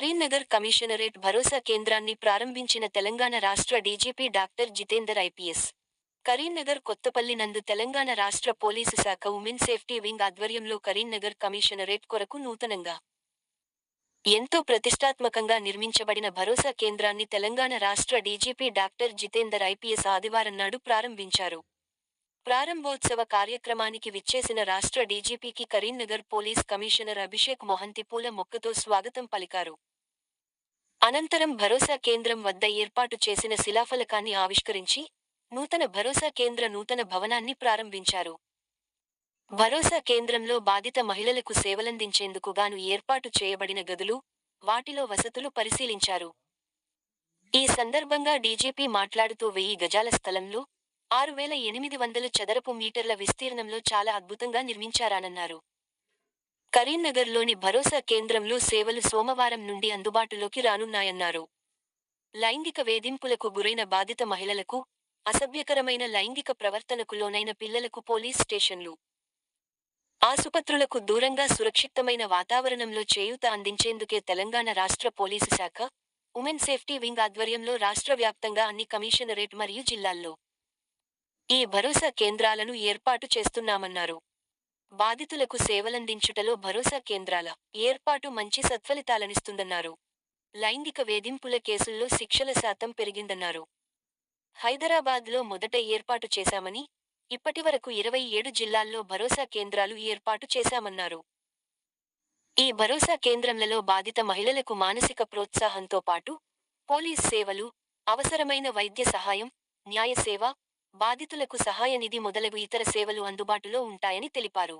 Karimnagar commissionerate భరోసా కేంద్రాన్ని ప్రారంభించిన తెలంగాణ రాష్ట్ర DGP doctor Jitender IPS. Karimnagar Kothapalli నందు తెలంగాణ రాష్ట్ర పోలీసు శాఖ ఉమెన్ సేఫ్టీ వింగ్ ఆధ్వర్యంలో కరీంనగర్ కమిషనరేట్ కొరకు నూతనంగా ఎంతో ప్రతిష్టాత్మకంగా నిర్మించబడిన భరోసా కేంద్రాన్ని తెలంగాణ రాష్ట్ర డీజీపీ డాక్టర్ జితేందర్ ఐపీఎస్ ఆదివారం నాడు ప్రారంభించారు. ప్రారంభోత్సవ కార్యక్రమానికి విచ్చేసిన రాష్ట్ర డీజీపీకి కరీంనగర్ పోలీస్ కమిషనర్ అభిషేక్ మొహంతి పూల మొక్కతో స్వాగతం పలికారు. అనంతరం భరోసా కేంద్రం వద్ద ఏర్పాటు చేసిన శిలాఫలకాన్ని ఆవిష్కరించి నూతన భరోసా కేంద్ర నూతన భవనాన్ని ప్రారంభించారు. భరోసా కేంద్రంలో బాధిత మహిళలకు సేవలందించేందుకు గాను ఏర్పాటు చేయబడిన గదులు వాటిలో వసతులు పరిశీలించారు. ఈ సందర్భంగా డీజీపీ మాట్లాడుతూ వెయ్యి గజాల స్థలంలో ఆరు వేల ఎనిమిది వందల చదరపు మీటర్ల విస్తీర్ణంలో చాలా అద్భుతంగా నిర్మించారానన్నారు కరీంనగర్లోని భరోసా కేంద్రంలో సేవలు సోమవారం నుండి అందుబాటులోకి రానున్నాయన్నారు. లైంగిక వేధింపులకు గురైన బాధిత మహిళలకు అసభ్యకరమైన లైంగిక ప్రవర్తనకు లోనైన పిల్లలకు పోలీస్ స్టేషన్లు. ఆసుపత్రులకు దూరంగా సురక్షితమైన వాతావరణంలో చేయూత అందించేందుకే తెలంగాణ రాష్ట్ర పోలీసు శాఖ ఉమెన్ సేఫ్టీ వింగ్ ఆధ్వర్యంలో రాష్ట్ర వ్యాప్తంగా అన్ని కమిషనరేట్ మరియు జిల్లాల్లో ఈ భరోసా కేంద్రాలను ఏర్పాటు చేస్తున్నామన్నారు. బాధితులకు సేవలందించుటలో భరోసా కేంద్రాల ఏర్పాటు మంచి సత్ఫలితాలనిస్తుందన్నారు. లైంగిక వేధింపుల కేసుల్లో శిక్షల శాతం పెరిగిందన్నారు. హైదరాబాద్లో మొదట ఏర్పాటు చేశామని ఇప్పటివరకు ఇరవై ఏడు జిల్లాల్లో భరోసా కేంద్రాలు ఏర్పాటు చేశామన్నారు. ఈ భరోసా కేంద్రంలలో బాధిత మహిళలకు మానసిక ప్రోత్సాహంతో పాటు పోలీస్ సేవలు అవసరమైన వైద్య సహాయం న్యాయ సేవ బాధితులకు సహాయ నిధి మొదలగు ఇతర సేవలు అందుబాటులో ఉంటాయని తెలిపారు.